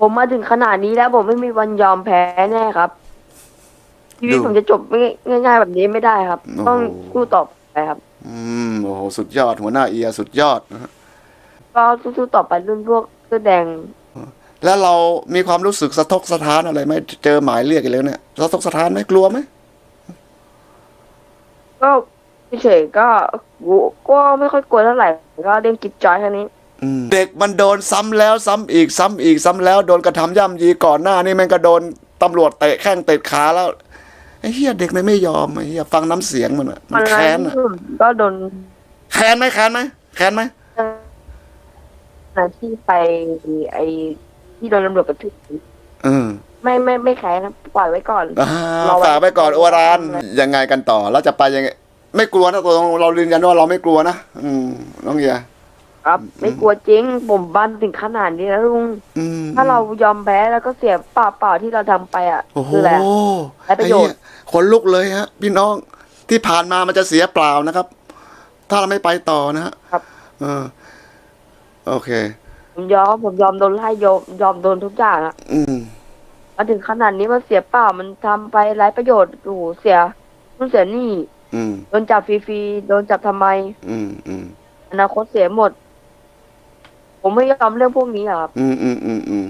ผมมาถึงขนาดนี้แล้วผมไม่มีวันยอมแพ้แน่ครับ ชีวิตดู ผมจะจบไม่ง่าย ๆ แบบนี้ไม่ได้ครับโอ้โหต้องสู้ต่อไปครับ อืมโอ้โหสุดยอด หัวหน้าเอียสุดยอดนะฮะก็สู้ๆต่อไปรุ่นพวกเสื้อแดง แล้วเรามีความรู้สึกสะทกสะท้านอะไรไหมเจอหมายเรียกอีกแล้วเนี่ยสะทกสะท้านไหมกลัวไหมก็เฉยๆก็ก็ไม่ค่อยกลัวเท่าไหร่ก็เล่นกิจจอยแค่นี้อืม เด็กมันโดนซ้ำแล้วซ้ำอีกซ้ำอีกซ้ำแล้วโดนกระทำย่ำยีก่อนหน้านี่มันก็โดนตำรวจเตะแข้งเตะขาแล้วไอ้เฮียเด็กมันไม่ยอมไอ้เฮียฟังน้ำเสียงมันอะมันแค้นอะก็โดนแค้นไหมแค้นไหมแค้นไหมนะที่ไปไอ้ที่โดนตำรวจกระทืบเออไม่ไม่ไม่แค้นนะปล่อยไว้ก่อนอ่ารอไว้ฝากไปก่อนโอรานยังไงกันต่อแล้วจะไปยังไง ไม่กลัวนะตัวเรายืนยันว่าเราไม่กลัวนะอืมน้องเอีย ครับ ไม่กลัวจริง ผมบ้านถึงขนาดนี้แล้วลุง อืมถ้าเรายอมแพ้แล้วก็เสียเปล่าเปล่าๆที่เราทำไปอะโอ้โหคืออะไรอะ ได้ประโยชน์ ไอ้เหี้ขนลุกเลยฮะ พี่น้องที่ผ่านมามันจะเสียเปล่านะครับ ถ้าเราไม่ไปต่อนะฮะครับเออโอเค ผมยอมผมยอมโดนไล่ยอมยอมโดนทุกอย่างอะอืม มาถึงขนาดนี้มันเสียเปล่ามันทำไปไร้ประโยชน์โอ้โหเสียนู่นเสียนี่อืม โดนจับฟรีๆโดนจับทำไม อืมอืมอนาคตเสียหมด ผมไม่ยอมเรื่องพวกนี้อะครับ อืมอืมอืมอืม